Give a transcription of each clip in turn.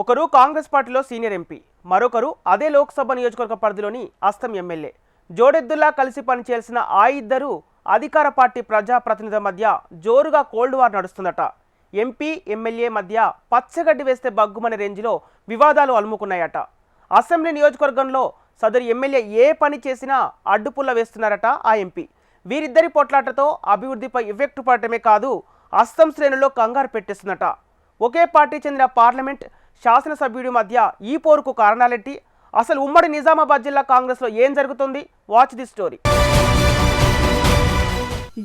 ఒకరు కాంగ్రెస్ పార్టీలో senior MP మరొకరు అదే లోక్సభ నియోజకవర్గ పరిధిలోని అస్తం ఎమ్మెల్యే. జోడెద్దుల్లా కలిసి పనిచేయాల్సిన ఆ ఇద్దరు అధికార పార్టీ ప్రజాప్రతినిధుల మధ్య జోరుగా కోల్డ్ వార్ నడుస్తుందట. ఎంపీ ఎమ్మెల్యే మధ్య పచ్చగడ్డి వేస్తే బగ్గుమనే రేంజ్లో వివాదాలు అలుముకున్నాయట. అసెంబ్లీ నియోజకవర్గంలో సదరు ఎమ్మెల్యే ఏ పని చేసినా అడ్డుపుల్ల వేస్తున్నారట ఆ ఎంపీ. వీరిద్దరి పోట్లాటతో అభివృద్ధిపై ఎఫెక్ట్ పడటమే కాదు అస్తం శ్రేణుల్లో కంగారు పెట్టేస్తుందట. ఒకే పార్టీ చెందిన పార్లమెంట్ శాసనసభ్యుడి మధ్య ఈ పోరుకు కారణాలేంటి? అసలు ఉమ్మడి నిజామాబాద్ జిల్లా కాంగ్రెస్లో ఏం జరుగుతుంది? Watch the story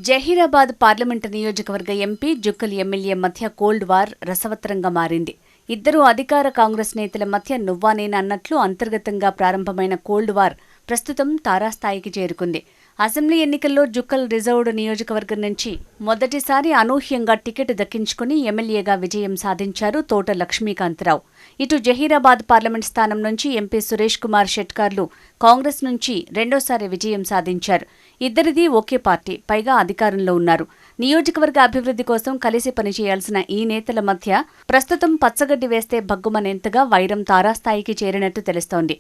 Zaheerabad parliament నియోజకవర్గ ఎంపీ జుక్కల్ ఎమ్మెల్యే మధ్య కోల్డ్ వార్ రసవత్రంగా మారింది. ఇద్దరు అధికార కాంగ్రెస్ నేతల మధ్య నువ్వా నేను అన్నట్లు అంతర్గతంగా ప్రారంభమైన కోల్డ్ వార్ ప్రస్తుతం తారాస్థాయికి చేరుకుంది. అసెంబ్లీ ఎన్నికల్లో జుక్కల్ రిజర్వ్డ్ నియోజకవర్గం నుంచి మొదటిసారి అనూహ్యంగా టికెట్ దక్కించుకుని ఎమ్మెల్యేగా విజయం సాధించారు తోట లక్ష్మీకాంతరావు. ఇటు జహీరాబాద్ పార్లమెంట్ స్థానం నుంచి ఎంపీ సురేష్ కుమార్ షెట్కార్లు కాంగ్రెస్ నుంచి రెండోసారి విజయం సాధించారు. ఇద్దరిది ఒకే పార్టీ పైగా అధికారంలో ఉన్నారు. నియోజకవర్గ అభివృద్ధి కోసం కలిసి పనిచేయాల్సిన ఈ నేతల మధ్య ప్రస్తుతం పచ్చగడ్డి వేస్తే భగ్గుమనేంతగా వైరం తారాస్థాయికి చేరినట్టు తెలుస్తోంది.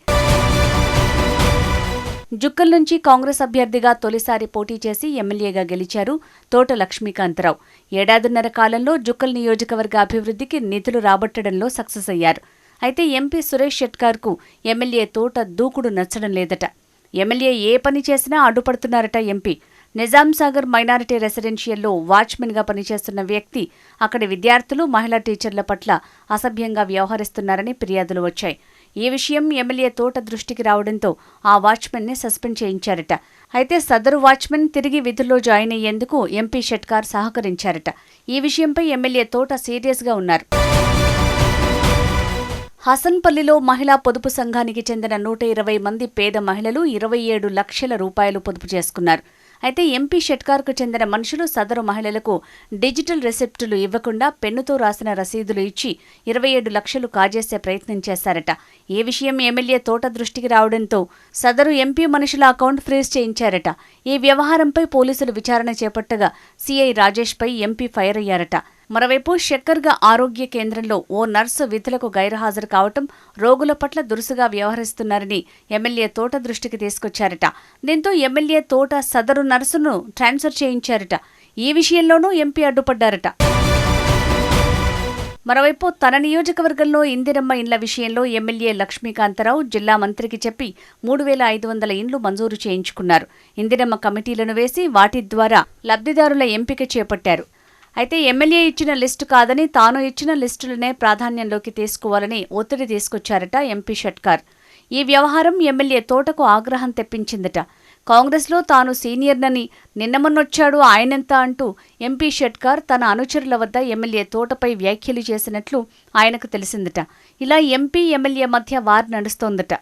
జుక్కల్ నుంచి కాంగ్రెస్ అభ్యర్థిగా తొలిసారి పోటీ చేసి ఎమ్మెల్యేగా గెలిచారు తోట లక్ష్మీకాంతరావు. ఏడాదిన్నర కాలంలో జుక్కల్ నియోజకవర్గ అభివృద్ధికి నిధులు రాబట్టడంలో సక్సెస్ అయ్యారు. అయితే ఎంపీ సురేష్ షెట్కార్కు ఎమ్మెల్యే తోట దూకుడు నచ్చడం లేదట. ఎమ్మెల్యే ఏ పని చేసినా అడ్డుపడుతున్నారట ఎంపీ. నిజాం సాగర్ మైనారిటీ రెసిడెన్షియల్లో వాచ్మెన్గా పనిచేస్తున్న వ్యక్తి అక్కడి విద్యార్థులు మహిళా టీచర్ల పట్ల అసభ్యంగా వ్యవహరిస్తున్నారని ఫిర్యాదులు వచ్చాయి. ఈ విషయం ఎమ్మెల్యే తోట దృష్టికి రావడంతో ఆ వాచ్మెన్ని సస్పెండ్ చేయించారట. అయితే సదరు వాచ్మెన్ తిరిగి విధుల్లో జాయిన్ అయ్యేందుకు ఎంపీ షెట్కార్ సహకరించారట. ఈ విషయంపై ఎమ్మెల్యే తోట సీరియస్గా ఉన్నారు. హసన్పల్లిలో మహిళా పొదుపు సంఘానికి చెందిన నూట ఇరవై మంది పేద మహిళలు ఇరవై ఏడు లక్షల రూపాయలు పొదుపు చేసుకున్నారు. అయితే ఎంపీ షెట్కార్కు చెందిన మనుషులు సదరు మహిళలకు డిజిటల్ రిసిప్టులు ఇవ్వకుండా పెన్నుతో రాసిన రసీదులు ఇచ్చి ఇరవై ఏడు లక్షలు కాజేసే ప్రయత్నం చేశారట. ఈ విషయం ఎమ్మెల్యే తోట దృష్టికి రావడంతో సదరు ఎంపీ మనుషుల అకౌంట్ ఫ్రీజ్ చేయించారట. ఈ వ్యవహారంపై పోలీసులు విచారణ చేపట్టగా సీఐ రాజేష్పై ఎంపీ ఫైర్ అయ్యారట. మరోవైపు శక్కర్గా ఆరోగ్య కేంద్రంలో ఓ నర్సు విధులకు గైర్హాజరు కావటం రోగుల పట్ల దురుసుగా వ్యవహరిస్తున్నారని ఎమ్మెల్యే తోట దృష్టికి తీసుకొచ్చారట. దీంతో ఎమ్మెల్యే తోట సదరు నర్సును ట్రాన్స్ఫర్ చేయించారట. ఈ విషయంలోనూ ఎంపీ అడ్డుపడ్డారట. మరోవైపు తన నియోజకవర్గంలో ఇందిరమ్మ ఇండ్ల విషయంలో ఎమ్మెల్యే లక్ష్మీకాంతరావు జిల్లా మంత్రికి చెప్పి మూడు వేల ఐదు వందల ఇండ్లు మంజూరు చేయించుకున్నారు. ఇందిరమ్మ కమిటీలను వేసి వాటి ద్వారా లబ్ధిదారుల ఎంపిక చేపట్టారు. అయితే ఎమ్మెల్యే ఇచ్చిన లిస్టు కాదని తాను ఇచ్చిన లిస్టులనే ప్రాధాన్యంలోకి తీసుకోవాలని ఒత్తిడి తీసుకొచ్చారట ఎంపీ షట్కార్. ఈ వ్యవహారం ఎమ్మెల్యే తోటకు ఆగ్రహం తెప్పించిందట. కాంగ్రెస్లో తాను సీనియర్నని నిన్నమన్నొచ్చాడు ఆయనెంత అంటూ ఎంపీ షెట్కార్ తన అనుచరుల వద్ద ఎమ్మెల్యే తోటపై వ్యాఖ్యలు చేసినట్లు ఆయనకు తెలిసిందట. ఇలా ఎంపీ ఎమ్మెల్యే మధ్య వార్ నడుస్తోందట.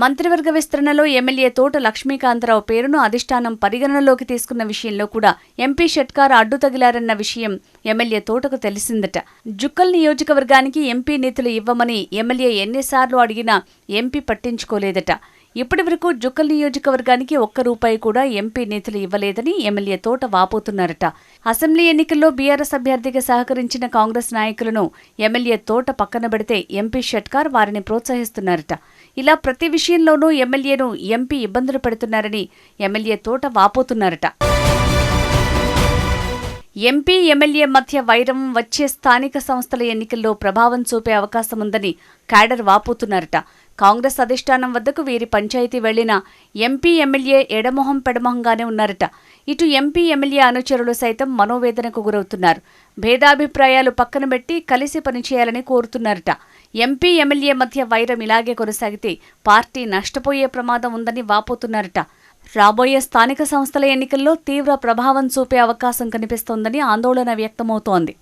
మంత్రివర్గ విస్తరణలో ఎమ్మెల్యే తోట లక్ష్మీకాంతరావు పేరును అధిష్టానం పరిగణనలోకి తీసుకున్న విషయంలో కూడా ఎంపీ షెట్కార్ అడ్డు తగిలారన్న విషయం ఎమ్మెల్యే తోటకు తెలిసిందట. జుక్కల్ నియోజకవర్గానికి ఎంపీ నిధులు ఇవ్వమని ఎమ్మెల్యే ఎన్నిసార్లు అడిగినా ఎంపీ పట్టించుకోలేదట. ఇప్పటి వరకు జుక్కల్ నియోజకవర్గానికి ఒక్క రూపాయి కూడా ఎంపీ నిధులు ఇవ్వలేదని ఎమ్మెల్యే తోట వాపోతున్నారట. అసెంబ్లీ ఎన్నికల్లో బీఆర్ఎస్ అభ్యర్థిగా సహకరించిన కాంగ్రెస్ నాయకులను ఎమ్మెల్యే తోట పక్కన పెడితే ఎంపీ షట్కార్ వారిని ప్రోత్సహిస్తున్నారట. ఇలా ప్రతి విషయంలోనూ ఎమ్మెల్యేను ఎంపీ ఇబ్బందులు పెడుతున్నారని ఎమ్మెల్యే తోట వాపోతున్నారట. ఎంపీ ఎమ్మెల్యే మధ్య వైరం వచ్చే స్థానిక సంస్థల ఎన్నికల్లో ప్రభావం చూపే అవకాశం ఉందని క్యాడర్ వాపోతున్నారట. కాంగ్రెస్ అధిష్టానం వద్దకు వీరి పంచాయతీ వెళ్ళిన ఎంపీ ఎమ్మెల్యే ఎడమొహం పెడమొహంగానే ఉన్నారట. ఇటు ఎంపీ ఎమ్మెల్యే అనుచరులు సైతం మనోవేదనకు గురవుతున్నారు. భేదాభిప్రాయాలు పక్కన పెట్టి కలిసి పనిచేయాలని కోరుతున్నారట. ఎంపీ ఎమ్మెల్యే మధ్య వైరం ఇలాగే కొనసాగితే పార్టీ నష్టపోయే ప్రమాదం ఉందని వాపోతున్నారట. రాబోయే స్థానిక సంస్థల ఎన్నికల్లో తీవ్ర ప్రభావం చూపే అవకాశం కనిపిస్తోందని ఆందోళన వ్యక్తమవుతోంది.